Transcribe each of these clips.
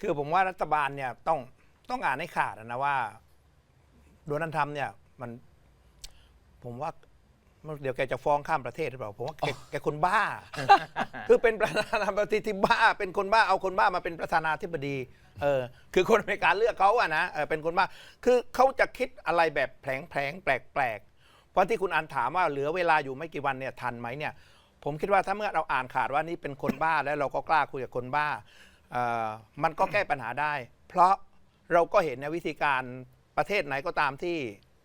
คือผมว่ารัฐบาลเนี่ยต้องต้องอ่านให้ขาดนะว่าโดนัลด์ทรัมป์เนี่ยมันผมว่าเดี๋ยวแกจะฟ้องข้ามประเทศหรือเปล่าผมว่าแกแกคนบ้า คือเป็นประธานาธิบดีที่บ้า เป็นคนบ้าเอาคนบ้ามาเป็นประธานาธิบดีเออคือคนอเมริกาเลือกเขาอะนะเออเป็นคนบ้า คือเขาจะคิดอะไรแบบแผลงแผลงแปลกแปลกๆเพราะที่คุณอันถามว่าเหลือเวลาอยู่ไม่กี่วันเนี่ยทันไหมเนี่ย ผมคิดว่าถ้าเมื่อเราอ่านขาดว่านี่เป็นคนบ้าแล้วเราก็กล้าคุยกับคนบ้า เอ่อมันก็แก้ปัญหาได้ เพราะเราก็เห็นในวิธีการประเทศไหนก็ตามที่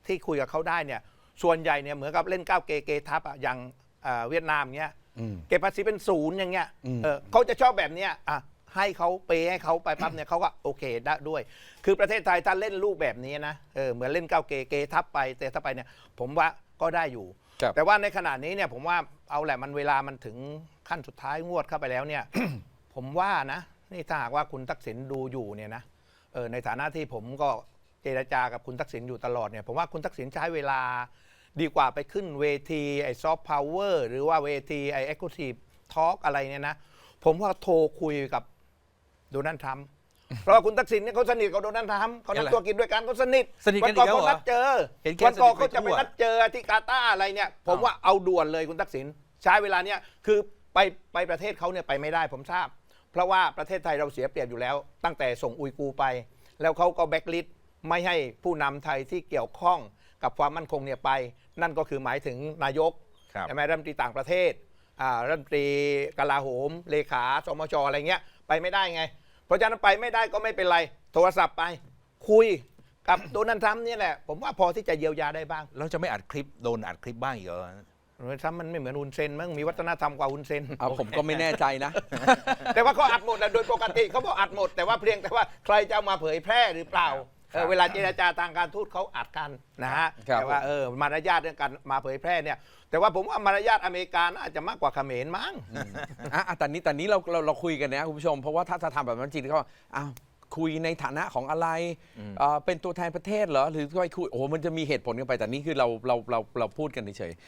ที่คุยกับเขาได้เนี่ยส่วนใหญ่เนี่ยเหมือนกับเล่นก้าวเกเกทับอะอย่างเอ่อเวียดนามเนี้ย อืม เก็บภาษีเป็นศูนย์อย่างเงี้ย อืม เออเขาจะชอบแบบเนี้ยอะให้เขาเปย์ให้เขาไปปั๊บเนี่ยเขาก็โอเคได้ด้วย คือประเทศไทยถ้าเล่นลูกแบบนี้นะ เออเหมือนเล่นก้าวเกเกทับไปแต่ถ้าไปเนี่ย ผมว่าก็ได้อยู่ ครับ แต่ว่าในขณะนี้เนี่ยผมว่าเอาแหละมันเวลามันถึงขั้นสุดท้ายงวดเข้าไปแล้วเนี่ย ผมว่านะ นี่ถ้าหากว่าคุณทักษิณดูอยู่เนี่ยนะเออในฐานะที่ผมก็เจรจากับคุณทักษิณอยู่ตลอดเนี่ยผมว่าคุณทักษิณใช้เวลาดีกว่าไปขึ้นเวทีไอ้ซอฟต์พาวเวอร์หรือว่าเวทีไอ้เอ็กซ์คลูซีฟทอล์กอะไรเนี่ยนะผมว่าโทรคุยกับโดนัลด์ทรัมป์เพราะว่าคุณทักษิณเนี่ยเขาสนิทกับโดนัลด์ทรัมป์เขานัดตัวกินด้วยกันเขาสนิทสนิทกันวัก่อนอีกแล้วเขาเหรอนัดเจอเห็นแกวันก่อนสนิทไปเขาจะไปทั่วนัดเจอที่กาตาร์อะไรเนี่ย ผมว่าเอาด่วนเลยคุณทักษิณใช้เวลาเนี้ยคือไปไปประเทศเขาเนี่ยไปไม่ได้ผมทราบ เพราะว่าประเทศไทยเราเสียเปรียบอยู่แล้ว ตั้งแต่ส่งอุยกูร์ไป แล้วเขาก็แบ็กลิสต์ไม่ให้ผู้นำไทยที่เกี่ยวข้องกับความมั่นคงเนี่ยไป นั่นก็คือหมายถึงนายกครับใช่ไหมรัฐมนตรีต่างประเทศอ่ารัฐมนตรีกลาโหม เลขาสมชอะไรเงี้ยไปไม่ได้ไง เพราะฉะนั้นไปไม่ได้ก็ไม่เป็นไร โทรศัพท์ไป คุยกับโดนัลด์ทรัมป์เนี่ยแหละ ผมว่าพอที่จะเยียวยาได้บ้าง เราจะไม่อัดคลิปโดนอัดคลิปบ้างอีกเหรอ โดนัลด์ทรัมป์มันไม่เหมือนอุนเซนมั้งมีวัฒนธรรมกว่าอุนเซน เอาผมก็ไม่แน่ใจนะ แต่ว่าเขาอัดหมดนะโดยปกติเขาบอกอัดหมด แต่ว่าเพียงแต่ว่าใครจะเอามาเผยแพร่หรือเปล่าเออเวลาเจรจาทางการทูตเขาอัดกันนะฮะครับ แต่ว่าเออมารยาทเรื่องการมาเผยแพร่เนี่ย แต่ว่าผมว่ามารยาทอเมริกาน่าจะมากกว่าเขมรมั้ง อะอะแต่นี้แต่นี้เราเราเราคุยกันนะคุณผู้ชม เพราะว่าถ้าถ้าทำแบบนั้นจริงก็อ้าวคุยในฐานะของอะไรเอ่อเป็นตัวแทนประเทศเหรอหรือคุยคุยโอ้โหมันจะมีเหตุผลกันไปแต่นี่คือเราเราเราเราพูดกันเฉยๆ